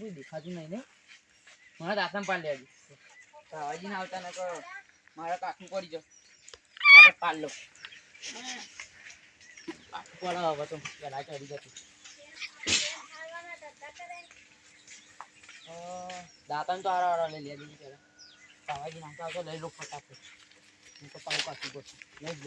કોઈ દેખાતું નહીં ને. મારા દાતન પાડ લેજો ભાવાજી ના આવતા ને મારા કાકું પડી જાવ આગળ પાડ લો. કાકું પડે તો. પેલા ચડી જતું અ, તો આરા આરા લઈ લેજો પેલા ભાવાજી નાખતા આવતા લઈ લો ફટાફટ. હું તો પાછું કાચું પડશે લઈ જ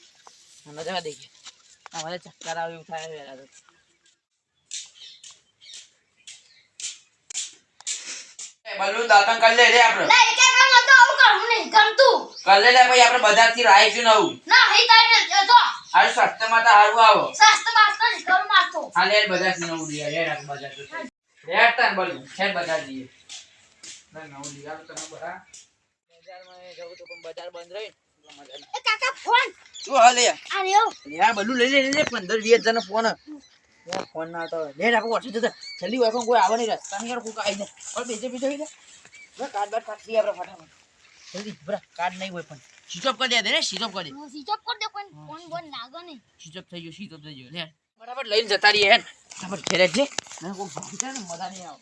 મને જવા દઈ ગયા અમારે ચક્કર આવે એવું થાય વેલા તો. બલ્લુ દાંતણ કરી લે રે આપણે. કરી લે લે ભાઈ આપણે બજારથી રાઈશું નવું હાલ સસ્તામાં તો હારું આવો. હા લે થી નવું લઈ આવે લે રાખ બજાર તો લે તાન બલ્લુ છે બધા જઈએ. ના નવું લઈ આવું તમે બરા બજારમાં જવું તો પણ બજાર બંધ રહી એટલે મજા નહીં શું હાલ? લે યાર બધું લઈ લે લે પંદર વીસ હજાર ફોન. ફોન ના તો લે રાખો ઓછો જતા જલ્દી હોય કોઈ આવે નહીં રસ્તા નહીં યાર કોઈ આવી જાય. પણ બેસે બેસે આવી જાય. કાર્ડ બાર કાઢી આપણે ફટાફટ. જલ્દી બરા કાર્ડ નહીં હોય પણ. સ્વિચ ઓફ કરી દે ને સ્વિચ ઓફ કરી સ્વિચ ઓફ થઈ ગયો સ્વિચ ઓફ થઈ ગયો. લે બરાબર લઈને જતા રહીએ હેન બરાબર ઘેરે છે મને કોઈ ભાગ છે ને મજા નહીં આવે.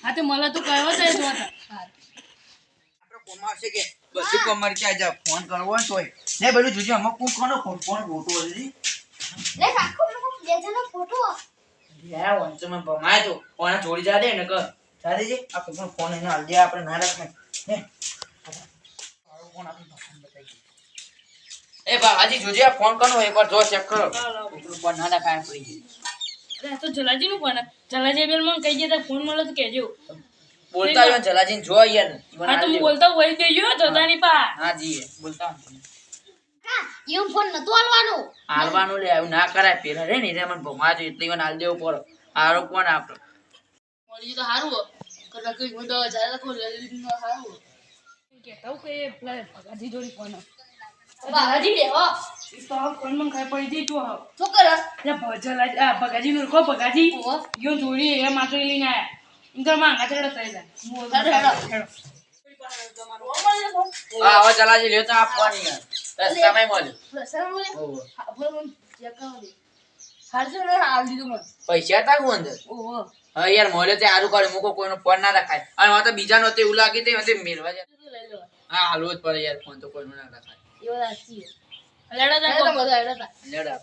હા તો મને તો કયો છે જો આપણે કે ક્યાં ફોન કરવો હોય તોય. ને બધું જોજો આમાં કોણ કોનો ફોન કોણ ફોટો હજી યાર વંશમાં ભમાય તો. કોના ચોરી જા દે ને કર જા આ કોઈનો ફોન એને હાલ દે આપણે ના રખાય હે? ફોન આપણે ભગવાન બતાવી એ બાબાજી જોજે આ ફોન કરનો એકવાર જો ચેક કરો. ઉપરો ના રખાય પડી જાય. તો જલાજી નું પણ જલાજી બેલ મને કહી દેતા ફોન મળે તો કહેજો. બોલતા હોય જલાજી જો યાર હા તો હું બોલતા હોય ગયો જતાની પા હા. જી બોલતા હોય. ફોન નતો હાલવાનો? હાલવાનું લે આવું ના કરાય. પેલા રે ને રે મને એટલે હાલ દેવો પડે. આરો કોણ આપણો મળી તો હું. તો જાય તો કે ભગાજી જોડી ફોન તો આ ફોન ખાઈ પડી જઈ તું હવે. શું કરે? એટલે ભજલા આ ભગાજી નું કો ભગાજી? યો જોડી એ માત્ર લઈને આયા. ઇનકરમાં આંગા ચડો થઈ હેડો, હેડો. હા હવે જલાજી લ્યો તો આ ફોન યાર રસ્તામાં મળ્યો. પ્રસરણ બોલે ઓહો. આપણે મને ચેક દે. હારજો ને હાલ દીધું મને. પૈસા તા હું અંદર? ઓહો. હા યાર મોલે તે સારું કર્યું. મૂકો કોઈનો ફોન ના રખાય. અને હવે તો બીજા નો એવું લાગી તે તે મેળવા જાય. હા હાલવો જ પડે યાર ફોન તો કોઈનો ના રખાય. એવો રાખી લેડો હેડો